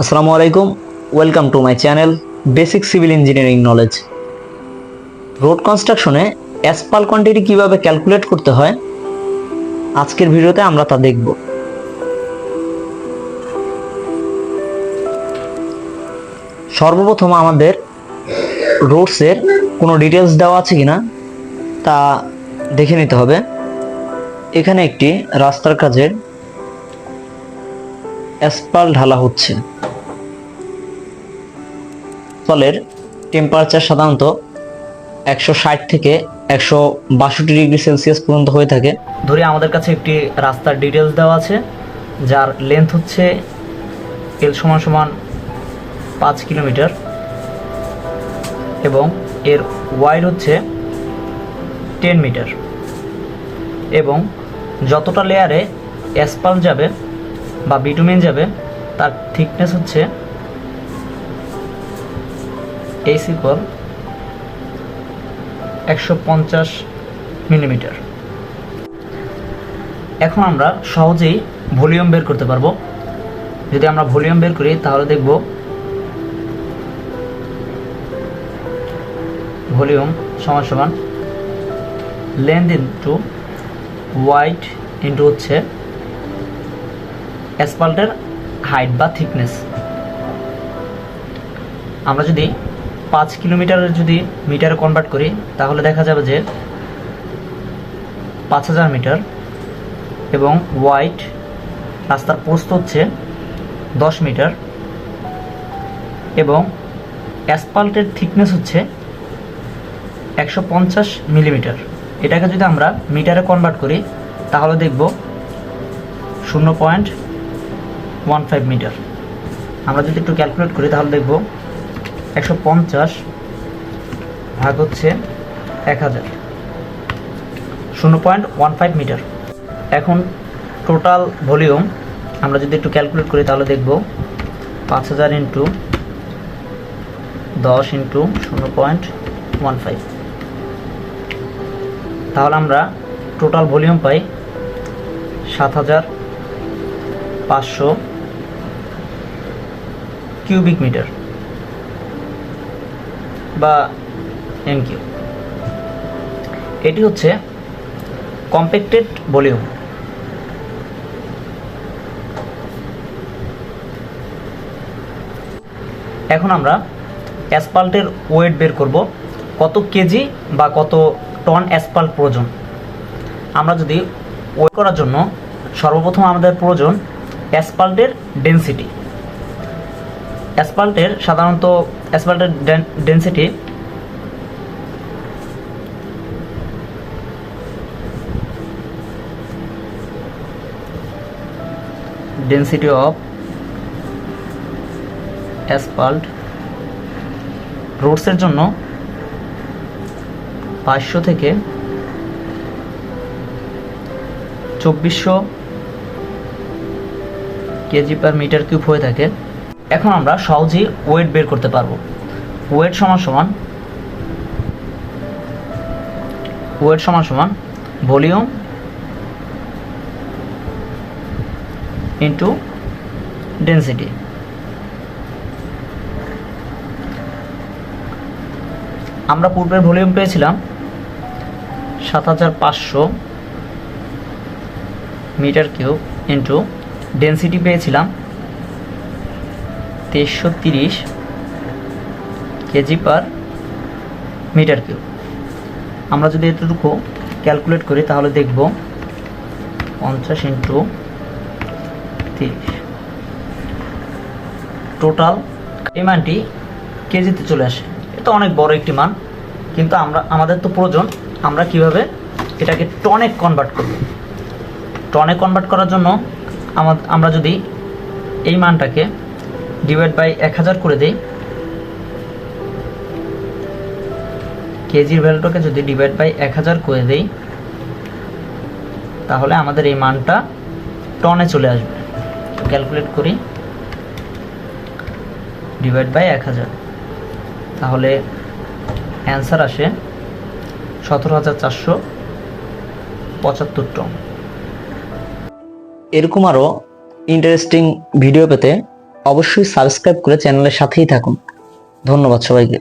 আসসালামু আলাইকুম welcome to my channel basic civil engineering knowledge road কনস্ট্রাকশনে অ্যাসপাল কোয়ান্টিটি কীভাবে ক্যালকুলেট করতে হয়, আজকের ভিডিওতে আমরা তা দেখব। সর্বপ্রথম আমাদের রোডসের কোনো ডিটেলস দেওয়া আছে কিনা, তা দেখে নিতে হবে। এখানে একটি রাস্তার কাজের অ্যাসপাল ঢালা হচ্ছে। ফলের টেম্পারেচার সাধারণত একশো ষাট থেকে একশো বাষট্টি ডিগ্রি সেলসিয়াস পর্যন্ত হয়ে থাকে। ধরে আমাদের কাছে একটি রাস্তার ডিটেলস দেওয়া আছে, যার লেন্থ হচ্ছে এল সমান সমান পাঁচ কিলোমিটার এবং এর ওয়াইড হচ্ছে টেন মিটার এবং যতটা লেয়ারে অ্যাসপাল যাবে বা বিটুমিন যাবে, তার থিকনেস হচ্ছে এই সিকল একশো পঞ্চাশ মিলিমিটার। এখন আমরা সহজেই ভলিউম বের করতে পারব। যদি আমরা ভলিউম বের করি, তাহলে দেখব ভলিউম সমান সমান লেন্থ ইন্টু ওয়াইড ইন্টু হচ্ছে অ্যাসফাল্টের হাইট বা থিকনেস। আমরা যদি পাঁচ কিলোমিটারের যদি মিটারে কনভার্ট করি, তাহলে দেখা যাবে যে পাঁচ হাজার মিটার এবং ওয়াইড রাস্তার প্রস্থ হচ্ছে দশ মিটার এবং অ্যাসফাল্টের থিকনেস হচ্ছে একশো পঞ্চাশ মিলিমিটার। এটাকে যদি আমরা মিটারে কনভার্ট করি, তাহলে দেখব শূন্য পয়েন্ট ওয়ান ফাইভ মিটার। আমরা যদি একটু ক্যালকুলেট করি, তাহলে দেখব একশো পঞ্চাশ ভাগ হচ্ছে এক হাজার। শূন্য পয়েন্ট ওয়ান ফাইভ মিটার। এখন টোটাল ভলিউম আমরা যদি একটু ক্যালকুলেট করি তাহলে দেখব পাঁচ হাজার ইন্টু দশ ইন্টু শূন্য পয়েন্ট ওয়ান ফাইভ। তাহলে আমরা টোটাল ভলিউম পাই সাত হাজার পাঁচশো কিউবিক মিটার বা এম কিউ এটি হচ্ছে কম্প্যাক্টেড ভলিউম এখন আমরা অ্যাসপাল্টের ওয়েট বের করব, কত কেজি বা কত টন অ্যাসপাল্ট প্রয়োজন। আমরা যদি ওয়েট করার জন্য সর্বপ্রথম আমাদের প্রয়োজন অ্যাসপাল্টের ডেনসিটি অ্যাসপাল্টের সাধারণত অ্যাসপাল্টের ডেনসিটি ডেনসিটি অফ অ্যাসপাল্ট রোডসের জন্য পাঁচশো থেকে চব্বিশশো কেজি পার মিটার কিউব হয়ে থাকে। এখন আমরা সহজেই ওয়েট বের করতে পারব। ওয়েট সমান সমান, ওয়েট সমান সমান ভলিউম ইন্টু ডেন্সিটি। আমরা পূর্বের ভলিউম পেয়েছিলাম সাত হাজার পাঁচশো মিটার কিউব ইন্টু ডেন্সিটি পেয়েছিলাম তেইশশো তিরিশ কেজি পার মিটার কিউব। আমরা যদি এতটুকু ক্যালকুলেট করি, তাহলে দেখব পঞ্চাশ ইন্টু তিরিশ। টোটাল এই মানটি কেজিতে চলে আসে। এটা অনেক বড় একটি মান, কিন্তু আমরা, আমাদের তো প্রয়োজন, আমরা কীভাবে এটাকে টনে কনভার্ট করব। টনে কনভার্ট করার জন্য আমা- আমরা যদি এই মানটাকে ডিভাইড বাই এক হাজার করে দেই। কেজির ভ্যালুটাকে যদি ডিভাইড বাই এক হাজার করে দেই, তাহলে আমাদের এই মানটা টনে চলে আসবে। ক্যালকুলেট করি। ডিভাইড বাই এক হাজার। তাহলে অ্যান্সার আসে সতেরো হাজার চারশো পঁচাত্তর টন। এরকম আরও ইন্টারেস্টিং ভিডিও পেতে অবশ্যই সাবস্ক্রাইব করে চ্যানেলের সাথেই থাকুন। ধন্যবাদ সবাইকে।